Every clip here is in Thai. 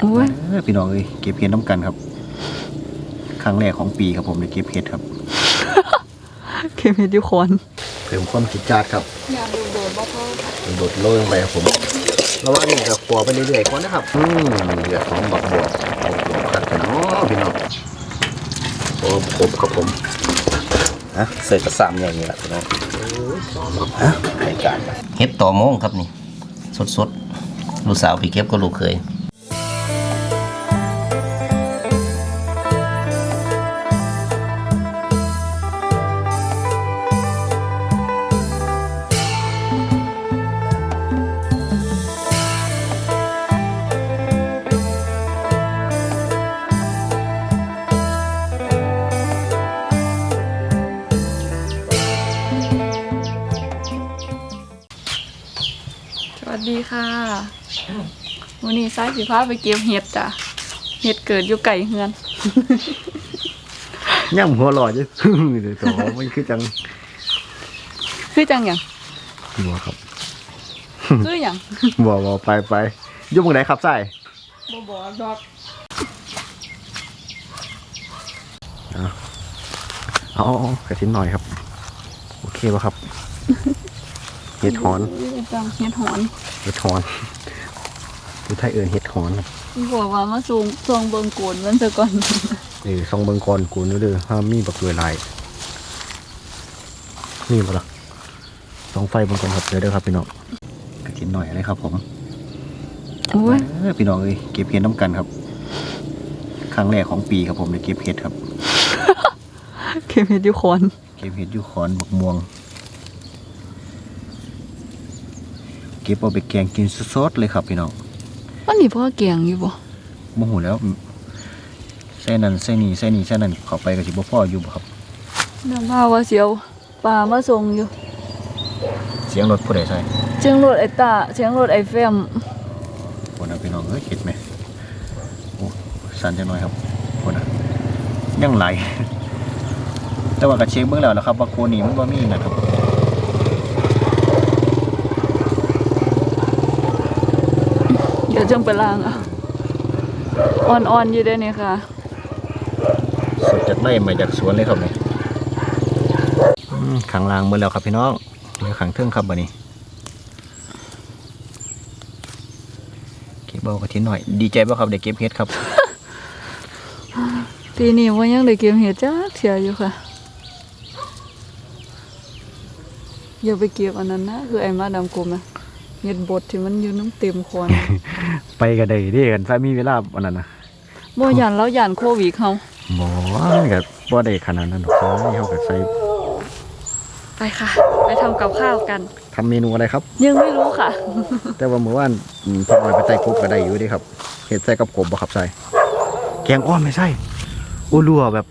โอ้ยเออพี่น้องเอ้ยเก็บเห็ดน้ำกันครับ ครั้งแรกของปีครับผมได้เก็บเห็ดครับ เค็มเห็ดอยู่คอนเพิ่มความจิตจาดครับอยากดูโดดบ่พอโดดโรยลงไปครับผมระหว่างนี้ก็ขัวไปเรื่อยๆก่อนนะครับอืมเดือดของบักบวบบวบบวบครับพี่น้องพี่น้องโอ้ครบครับผมนะเสิร์ฟกระซามอย่างนี้แหละพี่น้องฮะรายการเฮ็ดต่อโมงครับนี่ สดๆลูกสาวพี่เก็บก็ลูกเคย ค่ะวันนี้ซ้ายสิพาไปเก็บเห็ดจ้ะเห็ดเกิดอยู่ไก่เฮือนย่ำหัวหล่อจ้ะเดี๋ยวต่อมันคือจัง คือจังหยังหัวครับคือหยังบ่บ่ไปไปอยุ่งไหนครับใส่บ่บ่ดอกเอาเอาเอากระทิ้นหน่อยครับ โอเคป่ะครับเห็ดหอน จังเห็ดหอนเห็ดหอนผู้ไทยเอิญเห็ดหอนครับบอกว่ามาสูงทรงเบิงโกนมันซะก่อนเออซองเบิงก่อนกูนึกเด้อห้ามมีบักเลยลายมีบ่ล่ะซองไฟเบิงก่อนครับเดี๋ยวเด้อครับพี่น้องกระทิ้นหน่อยอะไรครับ ผมโอ้ยเออพี่น้องเอ้ยเก็บเห็ดน้ำกันครับ ครั้งแรกของปีครับผมได้เก็บเห็ดครับเค็มเห็ดอยู่คอน เก็บเห็ดอยูขอนบักม่วง เก็บเอาไปแกงกินสดๆเลยครับพี่น้องอันนี้พ่อแกงอยู่บ่โมโหแล้วเส้นนั้นเส้นนี้เส้นนี้เส้นนั้นเข้าไปกับสิบ่พ่ออยู่บ่ครับเดี๋ยวมาว่าเสียวปลามาส่งอยู่ เสียงรถผู้ใดใส่เสียงรถไอ้ตาเสียงรถไอ้แฟมคนนะพี่น้องเอ้ยเห็ดไหมโอ้สั่นจังหน่อยครับคนนะยังไหลแต่ว่าก็เช็คเบื้องแล้วนะครับว่าโคนี่มันบ่มีนะครับ ดี๋ยวจังไปล้างอ่อ่อนๆอยู่เด้นี่ค่ะสดจากไร่มาจากสวนเลยครับนี่อืมขังลางเมื่อแล้วครับพี่น้องเหลือขังเทิงครับบัดนี้เก็บเบากระทินหน่อย ดีใจป่ะครับเด็กเก็บเฮ็ดครับ ปีนี้ว่ายังได้เก็บเห็ดจ้าเถียอยู่ค่ะ อย่าไปเก็บอันนั้นนะคือไอ้มาดำกลมนะ เห็ดบดที่มันอยู่น้ำเต็มคอนไปกันได้เด้กันถ้ามีเวลาวันนั้นนะบ่ยันแล้วยันโควิดเขาหมอกับบ่ได้ขนาดนั้นหรอกครับเฮาก็ใส่ไปค่ะ ไปทำกับข้าวกันทำเมนูอะไรครับ ยังไม่รู้ค่ะ แต่ว่าเมื่อวานอืมพ่ออ้อยไปใส่กบก็ได้อยู่เด้ครับเฮ็ดใส่กับกบบ่ครับใส่แกงอ้อมไม่ใส่โอ้รัวแบบ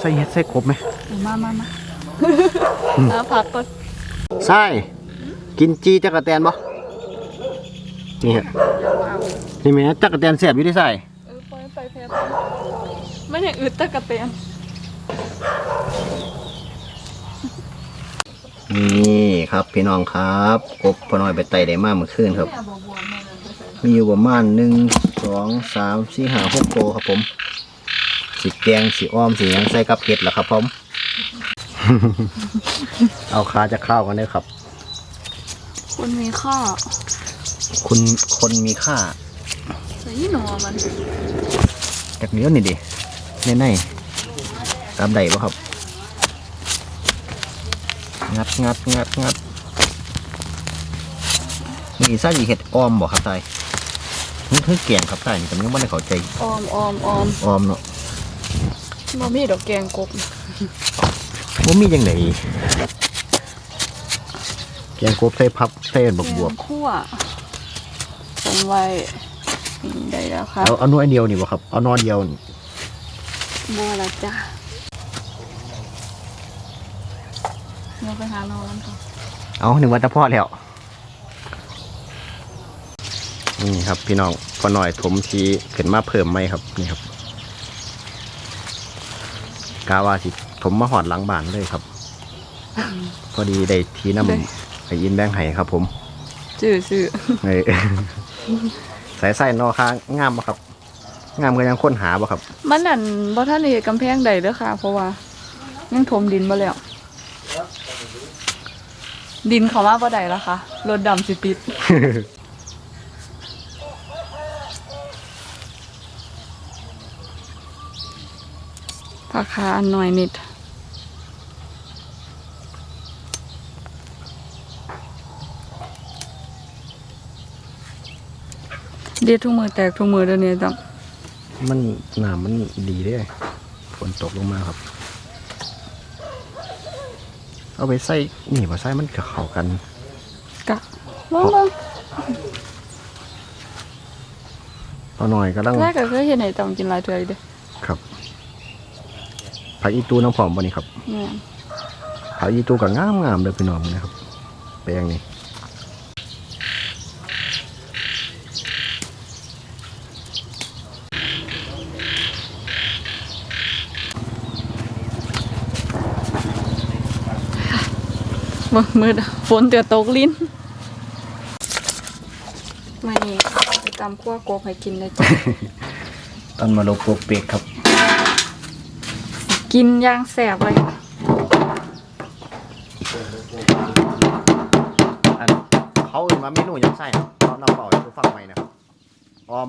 ใส่เฮ็ดใส่กบไหมมามามาเอาผักก่อนใช่กินจีจักรแตนบ่ นี่ฮะนี่แม่จักรแตนแซ่บอยู่ที่ใส่เออปล่อยไปแพ้ไม่อย่างอึดตะกะเตียนนี่ครับพี่น้องครับกบพ่อน้อยไปไต่ได้มาเมื่อคืนครับ มีอยู่ประมาณหนึ่งสองสามสี่ห้าหกโตวครับผมสีแกงสีอ้อมสียังใส่กับเห็ดเหรอครับผม เอาคาจะข้าวกันเลยครับ คุณมีข้าว คุณคนมีค่าใส่ยี่หนอมันจากเนื้อนี่ดิในในตามใดบ่ครับ งัดงัดงัดงัดนี่ซ่าดีเห็ดอ้อมบ่ครับใส่นี่คือแกงครับใส่นี่ผมยังไม่ได้เข้าใจออมออมออมอ้อมเนาะบ่มีดอกแกงกบว่ามียังไงแกงกบใส่พับใส่บวบบวบแกงคั่วผมไว้นี่ได้แล้วค่ะเอาเอาหน่วยเดียวนี่บ่ครับเอานอนเดียวนี่บัวละจ้าเดี๋ยวไปหานอนก่อนเอาหนึ่งวันตะพอแล้วนี่ครับ พี่น้องพอหน่อยถมทีขึ้นมาเพิ่มไหมครับนี่ครับกาวาสิถมมาหอดหลังบ้านเลยครับ พอดีได้ทีน้ำไอ้ยินแบงไห้ครับ ผมจื้อซื่อ เอ้ย สายใส่นอค้างงามปะครับ งามก็ยังค้นหาบ่ครับ มันนั่นบ่ทันได้เฮ็ดกำแพงใดเด้อค่ะ เพราะว่ายังถมดินบ่แล้ว ดินเขามาบ่ได้แล้วค่ะรถดำสิติด ผักคาอันหน่อยนิด เดียดทุกมือแตกทุกมือเดี๋ยวนี้ต้องมันน้ำมันดีเด้ฝนตกลงมาครับ เอาไปใส่นี่บ่ใส่มันก็เข้ากันกะลองลองพอหน่อยก็ต้องแรกก็เคยเห็นไอ้ต้องกินหลายเทื่ออยู่เด้ครับผักอีตูน้ำผอมบ่นี่ครับแม่นผักอีตูก็งามงามๆเลยพี่น้องนะครับ แปลงนี่ เบิ่งมืดอะฝนเตือตกลิ้นมานี่ไปตำคั่วกบให้กินเลยจ้ะต้นมะลกปลูกเปีกครับ กินอย่างแสบเลยอันเขาเอื่นมาเมนูยังไส้ครับเรานำเป่าให้ผู้ฟังใหม่นะครับออม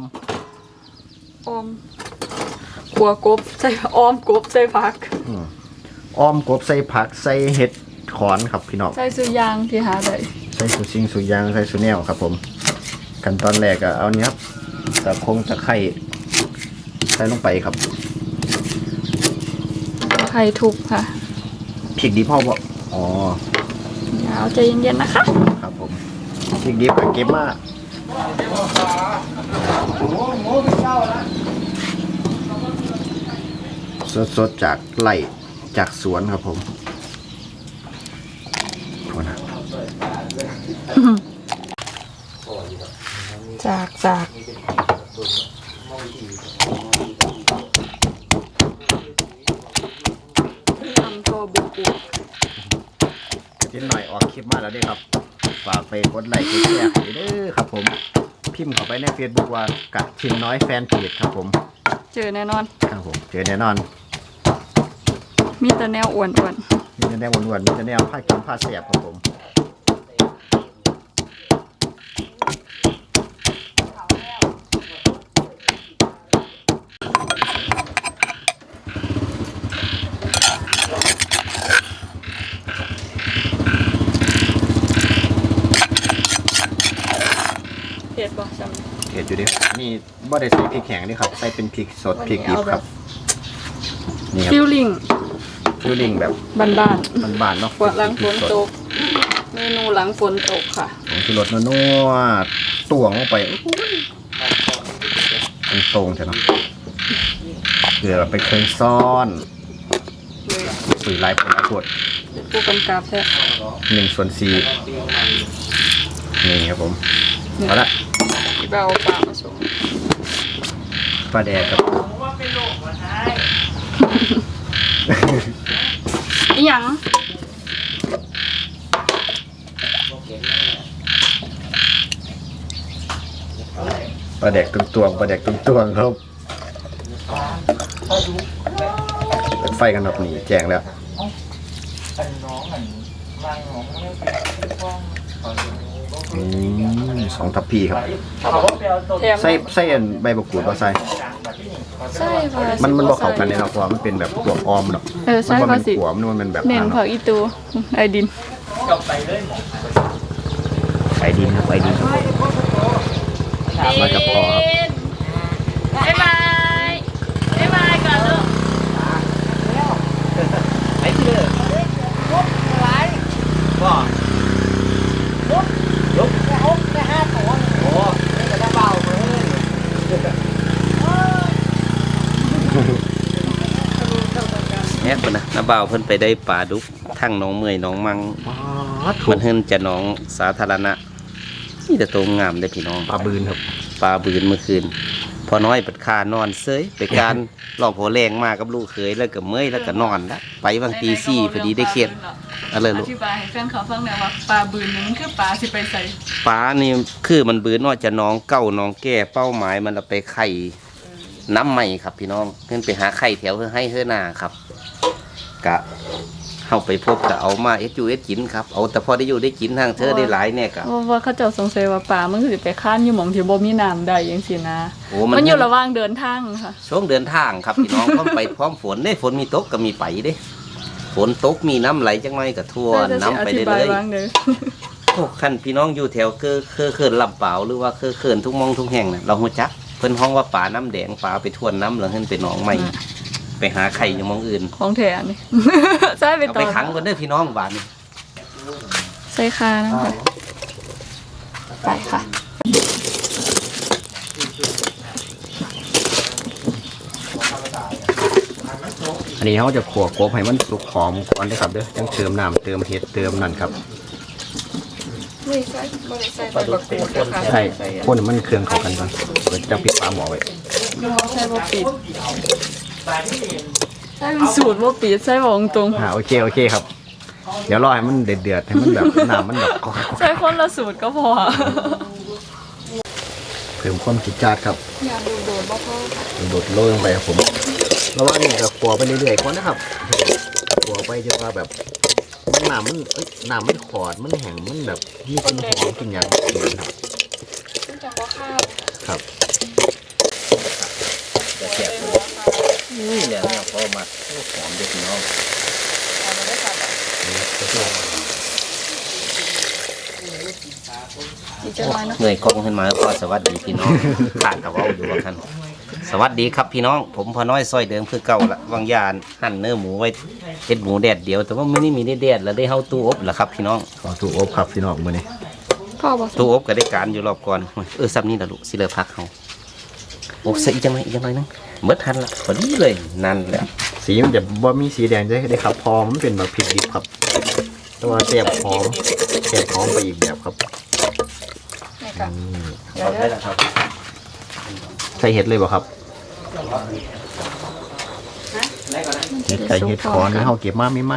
ออมขัวกบใส่ออมกบใส่ผัก อืมออมกบใส่ผักใส่เห็ดข อนครับพี่น้องใส่สุยางที่หาได้ใส่สุซิงสุยางใส่สุแนวครับ ผมขั้นตอนแรกก็เอาเนี้ยครับตะคงตะไคร้ใส่ลงไปครับไข่ทุบค่ะพริกดิบพ่อบอกอ๋อเดี๋ยวเอาใจเย็นๆนะคะ ครับผมพริกดิบก็เก็บมาสดๆจากไร่จากสวนครับผมโทษนะ จากจากทำตัวบุกุนิดหน่อยออกคลิปมาแล้วเด้ครับ ฝากไปกดไลค์กดแชร์ให้เด้อครับผม พิมพ์เข้าไปใน Facebook ว่ากะทินน้อยแฟนเพจครับผม เจอแน่นอน ครับผม เจอแน่นอน มีแต่แนวอ้วนมีแต่แนวหวานๆมีแต่แนวผ้ากินผ้าแสบครับผม เห็ดอยู่ดินี่บ่ได้ใส่พริกแข็งนี่ครับ ใส่เป็นพริกสดพริกดิบครับ นี่คฟิรับลลิ่งฟิลลิ่งแบบบ้านบานๆเนาะๆกว่าหลังฝนตก เมนูหลังฝนตกค่ะ ผมชูรสนัวๆตวงลงไปตรงๆใช่เนาะเกลือไปเคยซ่อนเลยปุ๋ยลายผลกดผู้กำกับแท้หนึ่งส่วนสี่นี่ครับผมเอาละที่ เบาปลามาส่งปลาแดกครับอีหยังปลาแดกตวงตวงๆปลาแดกตวงตวงๆครับเปิดไฟกันแบบนี้แจ้งแล้ว อืมสองทัพพีครับแถมใส่ใส่อันใบบักกูดบ่ใส่ใช่ค่ะมันมันบ่เข้ากันในเนาะเพราะว่ามันเป็นแบบพวกออมเนาะเออมัใช่บ่ค่ะเป็นสิขัวมันมันแบบเน้นอ่าผักอีตูไอดินไอดินครับไอดินครับมากับพ่อครับบ๊ายบายบ๊ายบายก่อนลูก แอบนะน้าบ่าวเพิ่นไปได้ปลาดุกทั้งหน้องเมื่อยหน้องมังอ๋อถูมักนเฮินจะหน้องสาธารณะนี่แต่ตัวงามได้อพี่น้องปลาบืนครับปลาบืนเมื่อคืน พอน้อยเปิดคานอนเซยไปการหลอกหัวแรงมากับลูกเคยแล้วก็เมื่อยแล้วก็นอนละไปบางตีสี่พอดีได้เครียดเอะไรอลูกธิบายให้แฟนเขาฟังหน่อยว่าปลาบืนนี่มันคือปลาสิไปใส่ปลานี่คือมันบืนนอกจะน้องเก้าน้องแก่เป้าหมายมันเอาไปไข่น้ำใหม่ครับพี่น้องขึ้นไปหาไข่แถวเพื่อให้เฮือหนาครับ กะเข้าไปพบกะเอามาเอสยูเอสกินครับเอาแต่พอได้อยู่ได้กินทางเธอได้หลายเนี่ยกะว่าว่าเขาเจ้าสงสัยว่าป่ามันคือสิไปค้านอยู่หม่องที่บ่มีน้ำได้จังซี่นะโอ้มันอยู่ระหว่างเดินทางค่ะช่วงเดินทางครับพี่น้องพร้อมไปพร้อมฝนได้ฝนมีตกก็มีไปเด้ฝนตกมีน้ำไหลจังไรก็ทั่วได้จะสิน้ำไปอธิเรื่บายอยว่างเด้อๆโอ้คันพี่น้องอยู่แถวคือคือเขื่อนลำเปล่าวหรือว่าคือเขื่อนทุกหมองทุกแห่งน่ะเราหัวจักเพิ่นห้องว่าป่าน้ำแดงป่าไปทวนน้ำแล้วขึ้นไปหนองใหม่ ไปหาไข่อยู่หมองอื่น ของแท้นี่ใช่ไปเอาต่ไปอขังกันเด้อพี่น้องบ้านนี้ใส่คานะคะไปค่ะ อันนี้เขาจะขัวกบให้มันสุกหอมก่อนนะครับเด้อจังเติมน้ำเติมเห็ดเติมนั่นครับนี่ใส่บ่ได้ใส่ใบบักกูดนะคะใช่พ่นให้มันเครื่องเข้ากันก่อนเดี๋ยวจะปิดฝาหม้อไว้ใส่บ่ปิด ใส่เป็นสูตรบ่ปิดใส่บ่ตรงอ่าโอเคโอเคครับ เดี๋ยวรอให้มันเดือดเดือดๆให้มันแบบน้ำมันแบบใส่คนละสูตรก็พอเพิ่มความจิดจาดครับอย่าดูโดดบ่พอโดดโรยลงไปครับผมระหว่างนี้ก็ขัวไปเรื่อยๆก่อนนะครับขัวไปจนว่าแบบมันน้ำมันเอ้ยน้ำมันขอดมันแห้งมันแบบมีกลิ่นหอมกลิ่นหยังครับ ซึ่งจังบ่ข้าว ครับ จะแซ่บนี่แหละเนี่ยพอมาโอ้หอมเด็กพี่น้อง เอามาได้ค่ะอีกจะน้อยเนาะเหนื่อยกองขึ้นมาก็สวัสดีพี่น้องขาดกับเอาอยู่ว่าท่านสวัสดีครับพี่น้อง ผมพอน้อยซอยเดิมคือเก่าละวางยานหั่นเนื้อหมูไว้เฮ็ดหมูแดดเดียว แต่ว่าไม่ได้มีได้แดดแล้วได้เฮาตู้อบแล้วครับพี่น้องขอถูกอบครับพี่น้องมื้อนี้พ่อบ่ตู้อบก็ได้การอยู่รอบก่อนเออซ้ำนี่ละลูกสิเลยพักเฮาโอ้ใส่อีกจังไหนอีกจังไหนนึงเบิดทันละพอดีเลยนั่นแหละ สีมันจะบ่มีสีแดงจะได้ครับพอมันเป็นแบบพริกดิบครับ แต่ว่าแซ่บหอมแซ่บหอมไปอีกแบบครับนี่ค่ะเดี๋ยวเด้อใส่เห็ดเลยบ่ครับเห็ดไก่เห็ดขอนนี่เฮาเก็บมาไม่ไหม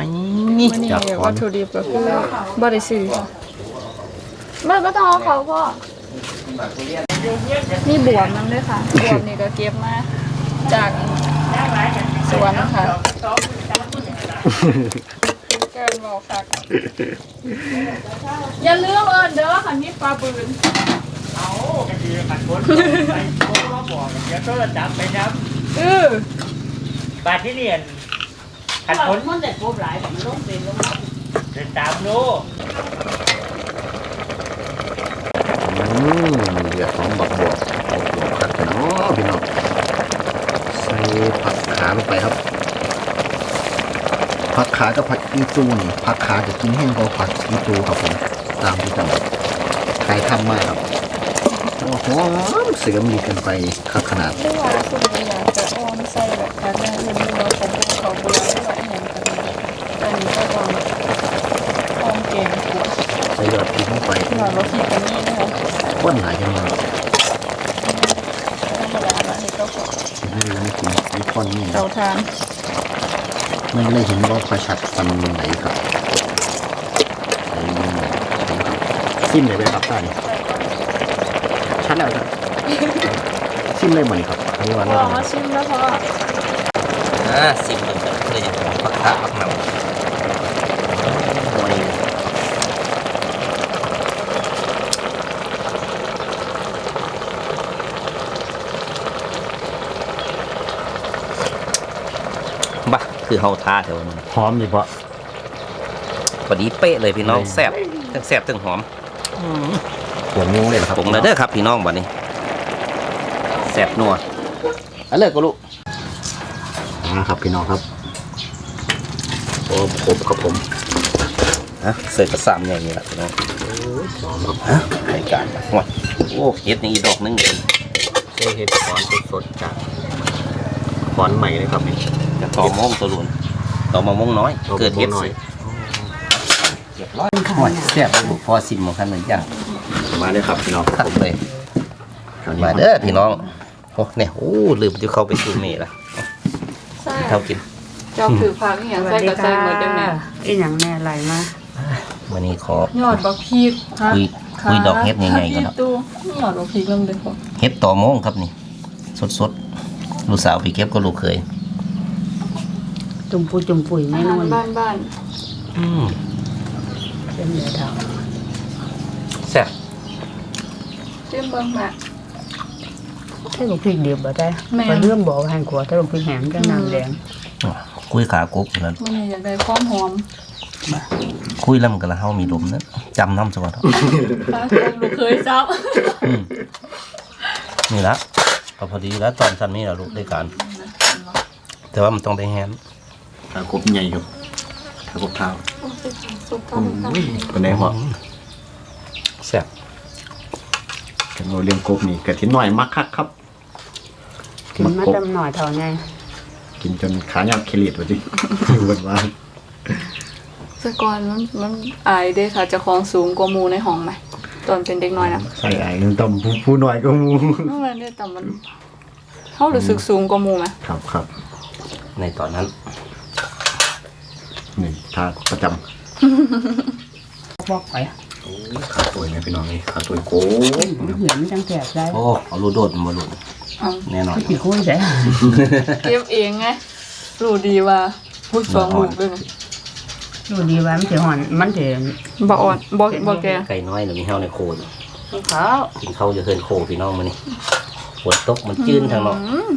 มื้อนี้จากขอวันตถุดิบก็คือบ่ได้ซื้อค่ะมันก็ต้องเอาเขาพ่อนี่บวมนั่นด้วยค่ะบวมนี่ก็เก็บมาจาก สวนนะคะเกินบอกค่ะอย่าลืมเอิญเด้อค่ะนี่ปลาปืนเอาก็ดีมันพ้นไปโค้งมาบอกเดี๋ยวก็จับไปจับเออบาดที่เรียนขันพ้นมันแต่กบหลายผมลงเป็นลงมาเดินตามโน้อืมเดือดหอมบักบวบบักบวบครับพี่น้องพี่น้องใส่ผัก ขาลงไปครับผักขากับผักอีตูนี่ผักขาจะกินแห้งกว่าผักอีตูครับผมตามที่ตำใครทำมาครับโอ้โหเสริมดีเกันไปครับขนาดเรื่องว่าคุณอยากจะอ้อมใส่แบบการงานอื่นเราผมเป็นเขาบุรีหรือว่าอหย่างกันแต่นี่ก็วางอ้อมเก่งกว่าใส่ยอดพริกลงไปหน่อยรถขี่กันนี่นะคะข้นหลายจังเลยธรรมดาละนี่ก็ขอไม่รู้ไม่กิน มีข้นนี่เตาทานมันเลยเห็นว่าค่อยชัดตำไหนครับอืมซิมเลยไหมครับท่านชัดแล้วจ้ะซิมเลยเหมือนครับอันนี้วันพนี้อมาชิมแล้วพออ่าสิบมันก็เลยจะของพักขาพักนำโอ้ยบ้า คือเฮาท่าแถวนั้นหอมดีเพาะพอดีเป๊ะเลยพี่น้องแซ่บทั้งแซ่บทั้งหอมหัวงูเลยนะครับผงเลยเด้อครับพี่น้องบัดนี้แซ่บนัวเอันเลิกก็ลูกนะครับพี่น้องครับโอ้ครบครับผมฮะเสิร์ฟกระซามอย่างนี้แหละพี่น้องหอมครับฮะรายการมาว้าโอ้เฮ็ดนี่อีกดอกหนึงเองใช้เห็ดขอนสดๆจากขอนใหม่เลยครับนี่จะ ต่อมงตัวลุนต่อมามงน้อย เกิดเฮ็ดหน่อสิยเรียบร้อยโอ้ยแซ่บลูกพอซิมของท่านหนึ่งอย่างมาเลยครับพี่น้องคักเลยมาเด้อพี่น้องโอ้เนี่ยโอ้ลืมจะเข้าไปซูเม่ละใส่เท่ากินเจ้าถือพักอหย่างใส่กับใส่เหมือนกันแม่อีหยังแม่ไหลมาวันนี้ขอยอดบักพีกฮะคุยคุยดอกเฮ็ดยังไงกันเนาะตู้ยอดบักพีกลงเด้อพอเฮ็ดต่อมงครับนี่ สดสดลูกสาวไปเก็บก็ลูกเคย จุ่มปุยจุ่มปุยอาแน่นหาอรนบ้านบ้านอืมเป็นเนื้อเท่าแซ่บๆจิ้มเบิ่งแม่ถ้าลูกพริกเดียวบ่ได้แม่ก็เรื่องบอกให้ขวถ้าลูกพริกแห้งจะน้ำแดงคุยขากบกันมันอยากได้ความหอมคุยแล้วมันก็ละเฮามีลมนะจำน้ำซะก่อนเถอะป้าลูกเคยซับอืมนี่ละก็พอดีแล้วตอนสั้นนี้แหละลูกได้การ แต่ว่ามันต้องได้แฮนด์ ขากบใหญ่ครับขากบเท้าสุกกันกันเป็นไงพ่อแซ่บกันเราเลี้ยงกบนี่กะทิหน่อยมักคักครับกินมาจำหน่อยเท่าไงกินจนขายาวเคลิดว่าจิอยู่บนว่าสกอนมันมันอายเด้ค่ะเจะคลองสูงกว่าหมูในห้องไหมตอนเป็นเด็กน้อยนะใส่ไอ้ต้มผู้ผู้หน่อยก็มูเมื่อวานเนี่ยแต่มันเขารู้สึกสูงกว่าหมูไหมครับครับในตอนนั้น นี่ท่าประจบอกไปำขาตัวเนี่ยพี่น้องนี่ขาตัวโกบมันเหี่ยมันจังแสบได้โอ้เอาลูกโดดมาลูกเอาแน่นอนก็ขี้คุยใช่เก็บเองไงรู้ดีว่าพูดสองลูกด้วยนะดูดีว่ามันจะหอนมันจะบ่อ่อนบ่บ่แกไก่น้อยหรือมีเฮาในโคนขาวกินข้าวจะเฮินโคพี่น้องมานี่ฝนตกมันจื้นทางเนาะ อืม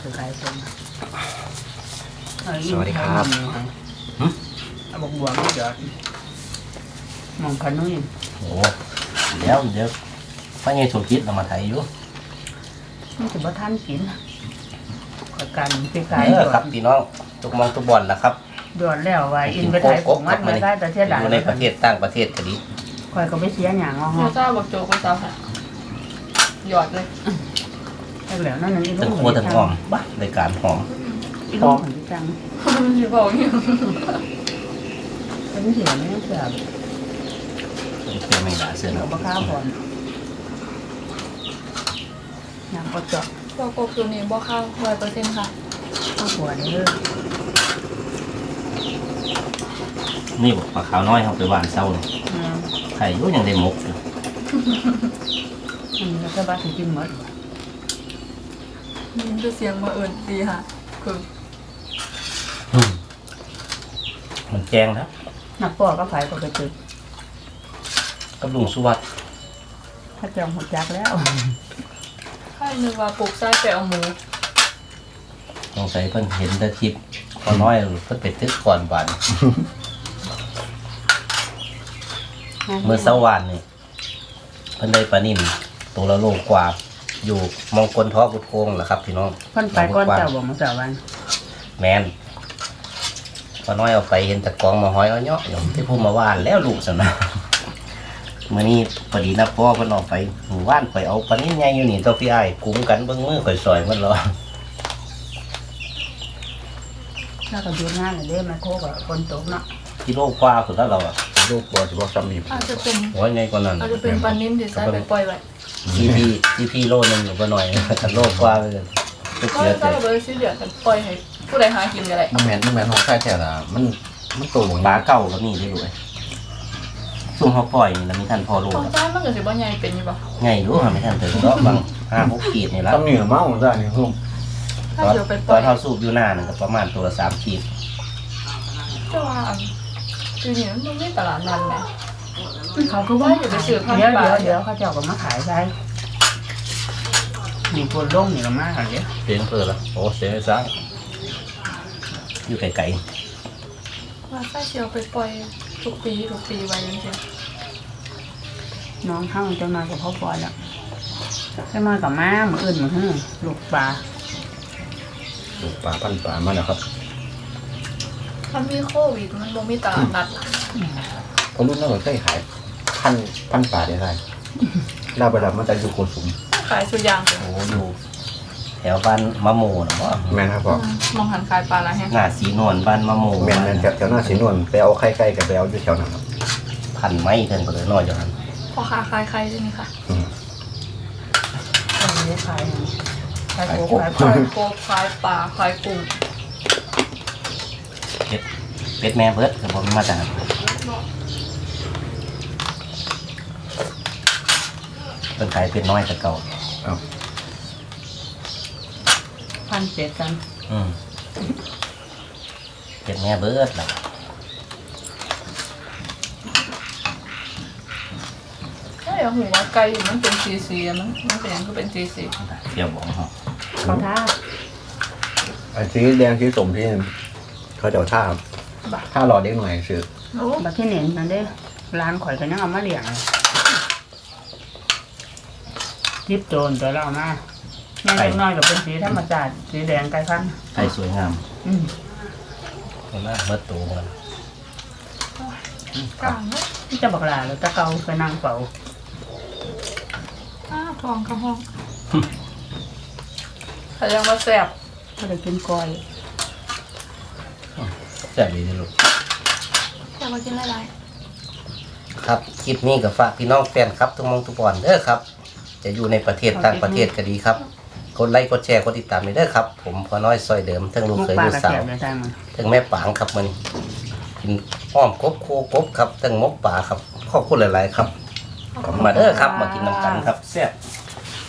คือใครเป็น สวัสดีครับ เอาบอกบัวไม่หยอดมองขนุยโอ้เดี๋ยวเดี๋ยวป้าใหญ่สมคิดเรามาไทยอยู่มันจะบ่ทันกินขอกันไปไกลเออครับพี่น้องตุกมองตุกบอลละครับหยอดแล้วว่าอินไปไทยผมมัดมาได้แต่เสียดายอยู่ในประเทศต่างประเทศก็ดีคอยก็ไม่เสียอย่างงอเดี๋ยวจ้าบอกโจกไปซับค่ะหยอดเลยแต่แล้วนั่นนั่นอีทั้งครัวทั้งหอมบ้าในการหอม อีลูกของจังมันจะบอกอย่างนี้เป็นเสียงไม่เสียบเป็นไม่ด่าเสื้อเดี๋ยวเนาะบ่ข้าวก่อนยางก็เจาะบอกกบตัวนี้บ่ข้าวร้อยเปอร์เซ็นต์ค่ะข้าวหัวเด้อนี่บอกปลาขาวน้อยเขาไปหวานเศร้าเลยอืมไข่อยุ่ยังได้หมกอยู่อันนี้ก็จะบ้าสิกินหมดยินจะเสียงมาเอิญดีค่ะคือ มันแจ้งนะนักปอก็ไฟก็ไปตึกกับลุงสุวัสดิ์ถ้าจองหัวจักแล้ว ข้านึกว่าปลูกไส้ไปเอาหมูสงสัยเพิ่นเห็นแต่คลิปพอน้อยเพิ่นไปตึกก่อนบาน เมื่อเสาร์วานนี่เพิ่นได้ปลานิ่มตัวละโลกว่า อยู่มองกลท้อกุดโกงแหละครับพี่น้องเพิ่นไปก้อนเจ้าบอกมาสาวันแมน พอน้อยเอาไปเห็นแตะกองมาห้อยเอาเนาะอยู่ที่พูดมาว่านแล้วลูกสนะมื่อนี้พอดีนะพ่อเพิ่นออกไปหมู่บ้านไปเอาปลานิ่มใหญ่อยู่นี่ตัวพี่อ้ายกุ้มกันเบิ่งมือข่อยซอยมันรอแล้วก็หยุดงานเลยเด้มาโคกับคนตกเนาะกิโลกว่าสุดแล้วเราอะลูกบอสิบอกซ้ำนี่อาจจะเป็นโอ้ยไงกว่านั้นอาจจะเป็นปลานิ่มที่ไส้ไปปล่อยไว้จีพีจีพีโลนึงอยู่ก็หน่อยกันโลกว่าเลยก็ก็เสียไส้ใจไปเลยสิเหลือกันปล่อยให้ ผู้ใดหากินกันเลยมันแมนมันแมนห้องใต้แท้ละมันมันโตปลาเก่าก็มีได้ด้วยซุ่มเขาปล่อยนี่แล้วมีท่านพอโลของอะไส้มันก็สิบ่ใหญ่เป็นอยู่ป่ะไงรู้ค่ะไม่ท่านถึงก็บางห้าหกขีดนี่แล้วต้องเหนือเมาของได้นี่ครับถ้าตอนเดี๋ยวไปปตล่ออนยเท่าสูบอยู่หน้าหนึ่งก็ประมาณตัวละสามขีดจะว่าอันคือนี่มันไม่ตลาดนัดไหมเขาก็ว่าอยู่ไปซื้อข้าวเดี๋ยวปลาเดี๋ยวเดี๋ยวเขาเจ้าก็มาขายใช่มีคนลงนี่ก็มาขายเดี๋ยวเสียงเพื่อละโอ้เสียงซ้าย อยู่ไกลว่าไส้เชียวไปปล่อยทุกปีทุกปีไว้จริงน้องเข้าจะมากับพ่อปอยแล้วจะมากับม้ามืออื่นมือหื้อลูกปลาลูกปลาพันปลามาแล้วครับๆถ้ามีโควิดมันบ่มีตลาดนัดเพราะรุ่นนั้นเราเคยขายพันพันปลาได้ไรเราไปรับมาจากอยู่โกสุมขายสุดอยางเลยๆโอ้อยู่ แถวบ้านมะโมนะว่าแมนครับพ่อมองหันขายปลาละแฮะหน้าสีนวลบ้านมะโมแมนแมนแถวแถวหน้าสีนวลไปเอาไข่ไก่กับไปเอาอยู่แถวนั้นครับพันไม้เทินก็เลยน้อยจังนั้นพ่อค้าขายไข่ใช่ไหมคะอืมอันนี้ขายขายโคกขายปขาลายโกบขายปลาขายกุ้งเป็ดเป็ดแม่เบิดคือผมมาจากนั้นเป็นขายเป็ดน้อยแต่เก่าเอา พันเจ็ดกันอืมเจ็บแม่เบิดล่ะใช่หัวไก่มันเป็นซีซีมันมันเป็นอย่างก็เป็นซีซีเดี๋ยวบอกเขาเขาท่าไอ้สีแดงสีสมที่เขาจะเอาท่าท่ารอเด็กหน่อยซื้อโอ้บัดที่เน้นนั่นเด้ร้านข่อยก็ยังเอามาเลี้ยงเลยยิบโจรตัวเรามา แม่เล็กน้อยก็เป็นสีธรรมชาติสีแดงไก่พันธุ์ไก่สวยงามอืมเห็นไหมเบิดตัวมันกลางเนาะที่จะบอกลาแล้วตะเกาไปนั่งเฝ้าอ้าทองเข้าห้องแต่ยังมาแสบก็เลยกินก้อยแซ่บดีที่ลูกจะมากินอะไรครับ คลิปนี้กับฝากพี่น้องแฟนครับ ทุกมองทุกบอนเด้อครับ จะอยู่ในประเทศต่างประเทศก็ดีครับ กดไลค์กดแชร์กดติดตามไปเด้อครับ ผมพอน้อยซอยเดิมทั้งลูกมุกเคยปลาลูกกระสาเทีวยมเลยใช่มันทั้งแม่ปางครับมันกินอ้อมกบโคกบครับทั้งมกป่าครับขอบคุณหลาย ๆ ครับ มาเด้อครับ มากินน้ำกันครับแซ่บ